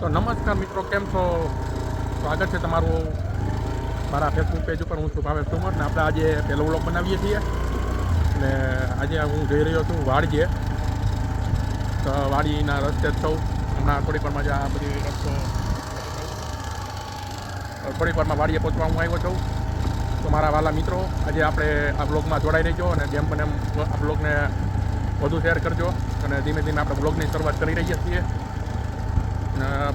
તો નમસ્કાર મિત્રો, કેમ છો? સ્વાગત છે તમારું મારા ફેસબુક પેજ ઉપર. હું છું ભાવેશ ને આપણે આજે પહેલો વ્લોગ બનાવીએ છીએ. ને આજે હું જઈ રહ્યો છું વાડીએ. તો વાડીના રસ્તે જ છું. હમણાં થોડીક વારમાં જ આ બધી રસ્તો વારમાં વાડીએ પહોંચવા હું આવ્યો છું. તો મારા વાલા મિત્રો, આજે આપણે આ બ્લોગમાં જોડાઈ રહેજો અને જેમ પણ એમ આ બ્લોગને વધુ શેર કરજો. અને ધીમે ધીમે આપણે બ્લોગની શરૂઆત કરી રહ્યા છીએ.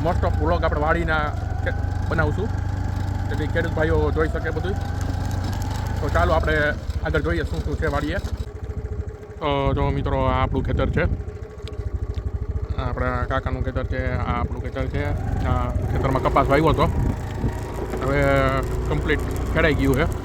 મોસ્ટ ઓફ બ્લોગ આપણે વાડીના બનાવશું. જેથી ખેડૂત ભાઈઓ જોઈ શકે બધું તો ચાલો આપણે આગળ જોઈએ શું શું છે વાડીએ. તો જો મિત્રો, આ આપણું ખેતર છે. આપણા કાકાનું ખેતર છે, આ આપણું ખેતર છે. આ ખેતરમાં કપાસ વાવ્યો હતો. હવે કમ્પ્લીટ ખેડાઈ ગયું છે.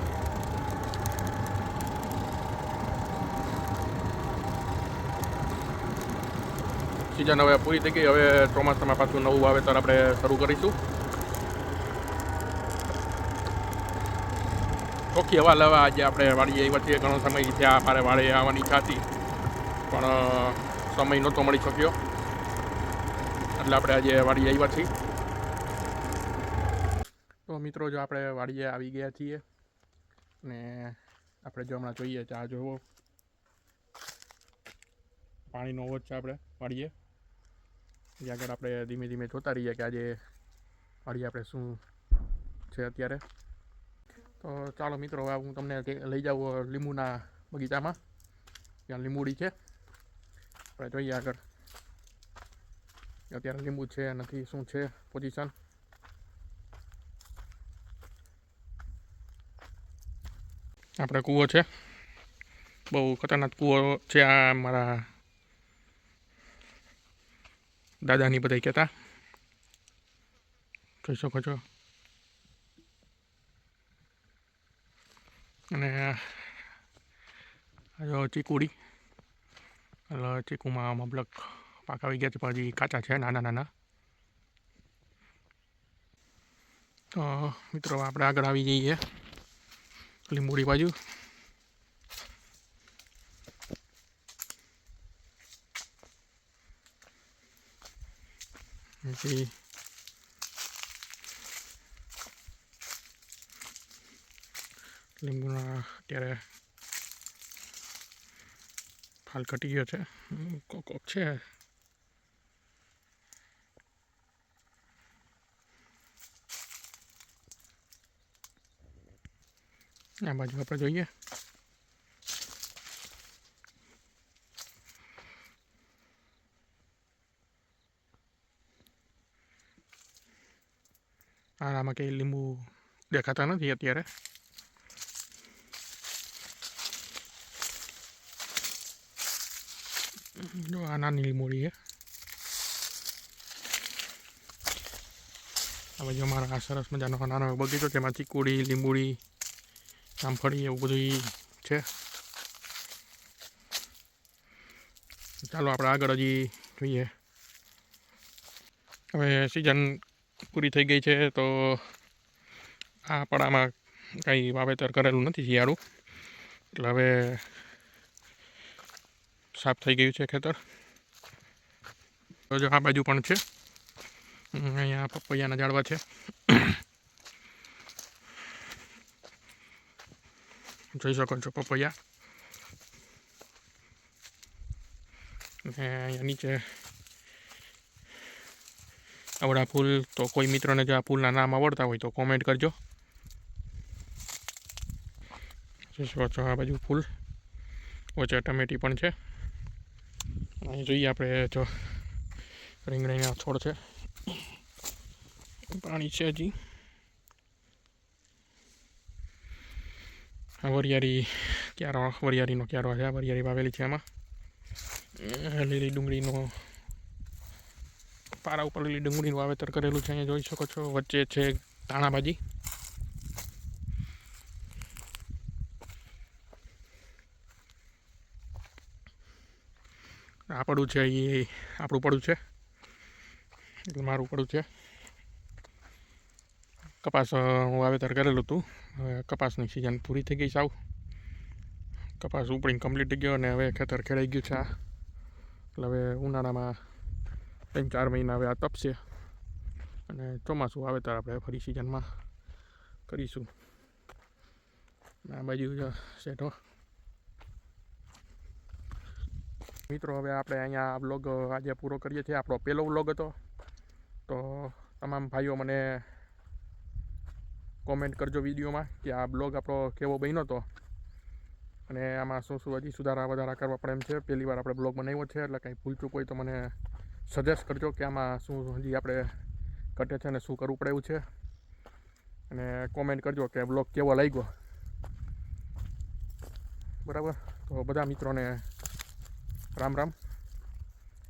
સિઝન હવે પૂરી થઈ ગઈ. હવે ચોમાસામાં પાછું નવું વાવેતર આપણે શરૂ કરીશું. ચોખ્ખી હવા લેવા આજે આપણે વાડીએ આવ્યા છીએ. ઘણો સમય ત્યાં મારે વાળે આવવાની ઈચ્છા હતી પણ સમય નહોતો મળી શક્યો. એટલે આપણે આજે વાડીએ આવ્યા છીએ. તો મિત્રો, જો આપણે વાડીએ આવી ગયા છીએ ને આપણે જો હમણાં જોઈએ, ચા જોવો. પાણીનો ઓછ છે આપણે વાડીએ એ આગળ આપણે ધીમે ધીમે જોતા રહીએ કે આજે વાડીએ આપણે શું છે અત્યારે. તો ચાલો મિત્રો, હવે હું તમને લઈ જાઉં લીંબુના બગીચામાં. ત્યાં લીંબુડી છે. આપણે જોઈએ આગળ અત્યારે લીંબુ છે નથી, શું છે પોઝિશન આપણે કૂવો છે. બહુ ખતરનાક કૂવો છે આ મારા દાદાની બધા કહેતા. જોઈ શકો છો અને જો ચીકુડી. એટલે ચીકુમાં મબલક પાક આવી ગયા છે પણ હજી કાચા છે, નાના નાના. તો મિત્રો, આપણે આગળ આવી જઈએ. લીંબુડી બાજુ. પછી લીંબુના અત્યારે ફાલ ઘટી ગયો છે. કોક કોક છે. આ બાજુ આપણે જોઈએ. આમાં કંઈ લીંબુ દેખાતા નથી અત્યારે. જો આ નાની લીંબોડી છે. હવે જો અમારા આ સરસ મજાનો નાનો બગીચો એમાં ચીકુડી, લીંબુડી, જામફળી એવું બધું છે. ચાલો આપણે આગળ હજી જોઈએ. હવે સિઝન પૂરી થઈ ગઈ છે, તો આ પડામાં કંઈ વાવેતર કરેલું નથી શિયાળું. એટલે હવે સાફ થઈ ગયું છે ખેતર. જો આ બાજુ પણ છે. અહીંયા પપૈયાના ઝાડવા છે. જોઈ શકો છો પપૈયા. અહીંયા નીચે આવડા ફૂલ, તો કોઈ મિત્રને જો આ ફૂલના નામ આવડતા હોય તો કોમેન્ટ કરજો. જોઈ શકો છો આ બાજુ ફૂલ, વચ્ચે ટમેટી પણ છે. અહીં જોઈએ આપણે જો રીંગણીના છોડ છે. પાણી છે હજી. આ વરિયાળી ક્યારો વરિયાળીનો ક્યારો છે? આ વરિયાળી વાવેલી છે એમાં લીલી ડુંગળીનો પારા ઉપર લીલી ડુંગળીનું વાવેતર કરેલું છે, અહીંયા જોઈ શકો છો. વચ્ચે છે ધાણાભાજી. આ પડું છે એ આપણું પડું છે. એટલે મારું પડું છે. કપાસ હું વાવેતર કરેલું હતું. કપાસની સિઝન પૂરી થઈ ગઈ સાવ કપાસ ઉપડીને કમ્પ્લીટ થઈ ગયો અને હવે ખેતર ખેડાઈ ગયું છે આ. એટલે હવે ઉનાળામાં ત્રણ ચાર મહિના હવે આ તપશે. અને ચોમાસું આવે ત્યારે આપણે ફરી સિઝનમાં કરીશું. આ બાજુ સેટો મિત્રો, હવે આપણે અહીંયા આ બ્લોગ આજે પૂરો કરીએ છીએ. આપણો પહેલો વ્લોગ હતો. તો તમામ ભાઈઓ મને કોમેન્ટ કરજો વિડીયોમાં કે આ બ્લોગ આપણો કેવો બન્યો હતો. અને આમાં શું શું હજી સુધારા વધારા કરવા પડે એમ છે. પહેલી વાર આપણે બ્લોગ બનાવ્યો છે, એટલે કાંઈ ભૂલચૂક હોય તો મને સજેસ્ટ કરજો કે આમાં શું હજી આપણે કટે છે અને શું કરવું પડે એવું છે. અને કોમેન્ટ કરજો કે બ્લોગ કેવો લાગ્યો. બરાબર? તો બધા મિત્રોને રામ રામ.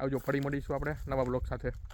આવજો, ફરી મળીશું આપણે નવા બ્લોગ સાથે.